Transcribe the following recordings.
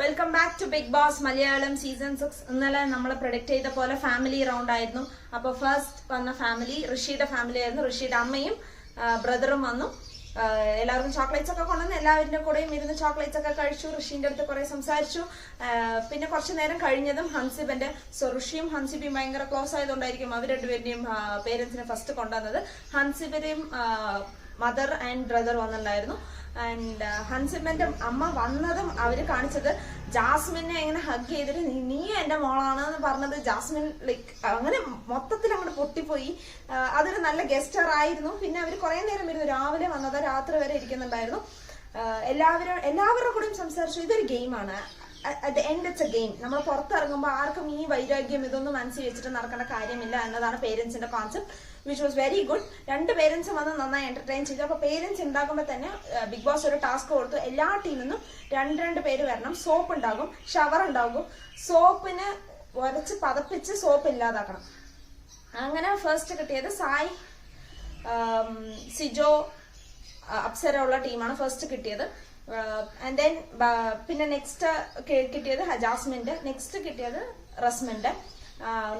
Welcome back to Bigg Boss Malayalam season six ഇന്നലെ നമ്മൾ predict ചെയ്ത പോലെ ഫാമിലി റൗണ്ട് ആയിരുന്നു. അപ്പോൾ ഫസ്റ്റ് വന്ന ഫാമിലി ഋഷിയുടെ ഫാമിലി ആയിരുന്നു. ഋഷിയുടെ അമ്മയും ബ്രദറും വന്നു. എല്ലാവർക്കും ചോക്ലേറ്റ്സ് ഒക്കെ കൊണ്ടുവന്ന് എല്ലാവരുടെ കൂടെയും ഇരുന്ന് ചോക്ലേറ്റ്സ് ഒക്കെ കഴിച്ചു. ഋഷിന്റെ അടുത്ത് കുറെ സംസാരിച്ചു. പിന്നെ കുറച്ചു നേരം കഴിഞ്ഞതും ഹൻസിബന്റെ സോ ഋഷിയും ഹൻസിബിയും ഭയങ്കര ക്ലോസ് ആയതുകൊണ്ടായിരിക്കും അവർ രണ്ടുപേരുടെയും പേരൻസിനെ ഫസ്റ്റ് കൊണ്ടുവന്നത്. ഹൻസിബിനെയും മദർ ആൻഡ് ബ്രദർ വന്നിട്ടുണ്ടായിരുന്നു. ആൻഡ് ഹൻസിബന്റെ അമ്മ വന്നതും അവർ കാണിച്ചത് ജാസ്മിനെ എങ്ങനെ ഹഗ് ചെയ്തിട്ട് നീ എന്റെ മോളാണ് എന്ന് പറഞ്ഞത്. ജാസ്മിൻ ലൈക്ക് അങ്ങനെ മൊത്തത്തിൽ പൊട്ടിപ്പോയി. അതൊരു നല്ല ഗസ്റ്റർ ആയിരുന്നു പിന്നെ അവർ കുറെ നേരം ഇരുന്നു രാവിലെ വന്നത് രാത്രി വരെ ഇരിക്കുന്നുണ്ടായിരുന്നു. എല്ലാവരും എല്ലാവരുടെ കൂടെയും സംസാരിച്ചു. ഇതൊരു ഗെയിമാണ്. At end it's a game നമ്മൾ പുറത്തിറങ്ങുമ്പോൾ ആർക്കും ഈ വൈരാഗ്യം ഇതൊന്നും മനസ്സിൽ വെച്ചിട്ട് നടക്കേണ്ട കാര്യമില്ല എന്നതാണ് പേരൻസിന്റെ concept which was very good രണ്ട് പേരൻസും വന്ന് നന്നായി എന്റർടൈൻ ചെയ്തു. അപ്പൊ പേരൻസ് ഉണ്ടാകുമ്പോൾ തന്നെ ബിഗ് ബോസ് ഒരു ടാസ്ക് കൊടുത്തു. എല്ലാ ടീമിൽ നിന്നും രണ്ട് രണ്ട് പേര് വരണം. സോപ്പ് ഉണ്ടാകും ഷവർ ഉണ്ടാകും. സോപ്പിന് ഉരച്ച് പതപ്പിച്ച് സോപ്പ് ഇല്ലാതാക്കണം. അങ്ങനെ ഫസ്റ്റ് കിട്ടിയത് സായ് സിജോ അപ്സര ഉള്ള ടീമാണ് ഫസ്റ്റ് കിട്ടിയത്. ആൻഡ് ദെൻ പിന്നെ നെക്സ്റ്റ് കിട്ടിയത് ഹജാസ്മിന്റെ നെക്സ്റ്റ് കിട്ടിയത് റസ്മിന്റെ.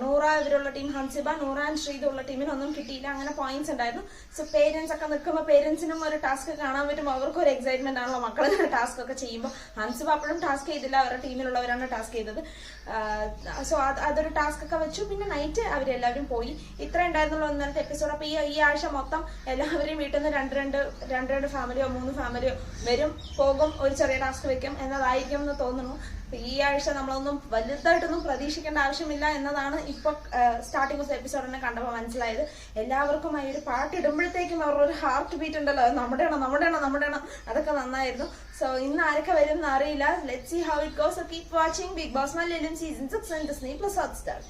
നൂറ ഇവരുള്ള ടീം ഹൻസിബ നൂറ ആൻഡ് ശ്രീത് ഉള്ള ടീമിന് ഒന്നും കിട്ടിയില്ല. അങ്ങനെ പോയിന്റ്സ് ഉണ്ടായിരുന്നു. സോ പേരൻസ് ഒക്കെ നിൽക്കുമ്പോൾ പേരൻസിനും ഒരു ടാസ്ക് കാണാൻ പറ്റും. അവർക്കും ഒരു എക്സൈറ്റ്മെന്റ് ആണല്ലോ. മക്കളെ ടാസ്ക് ഒക്കെ ചെയ്യുമ്പോൾ ഹൻസിബ അപ്പോഴും ടാസ്ക് ചെയ്തില്ല. അവരുടെ ടീമിലുള്ളവരാണ് ടാസ്ക് ചെയ്തത്. സോ അത് അതൊരു ടാസ്ക് ഒക്കെ വെച്ചു. പിന്നെ നൈറ്റ് അവരെല്ലാവരും പോയി. ഇത്ര ഉണ്ടായിരുന്നുള്ളൂ ഇന്നലത്തെ എപ്പിസോഡ് അപ്പൊ ഈ ഈ ആഴ്ച മൊത്തം എല്ലാവരും വീട്ടിൽ നിന്ന് രണ്ട് രണ്ട് രണ്ട് രണ്ട് ഫാമിലിയോ മൂന്ന് ഫാമിലിയോ വരും. പോകും. ഒരു ചെറിയ ടാസ്ക് വെക്കും. എന്നതായിരിക്കും എന്ന് തോന്നുന്നു. ഈ ആഴ്ച നമ്മളൊന്നും വലുതായിട്ടൊന്നും പ്രതീക്ഷിക്കേണ്ട ആവശ്യമില്ല. എന്നതാണ് ഇപ്പൊ സ്റ്റാർട്ടിംഗ് എപ്പിസോഡ് തന്നെ കണ്ടപ്പോൾ മനസ്സിലായത്. എല്ലാവർക്കും ആ ഒരു പാട്ട് ഇടുമ്പോഴത്തേക്കും അവരുടെ ഒരു ഹാർട്ട് ബീറ്റ് ഉണ്ടല്ലോ. നമ്മുടെ ആണോ നമ്മുടെ ആണോ നമ്മുടെ ആണോ അതൊക്കെ നന്നായിരുന്നു. സോ ഇന്ന് ആരൊക്കെ വരും എന്ന് അറിയില്ല. Let see how it goes keep watching Bigg Boss Malayalam season six and Disney plus Hotstar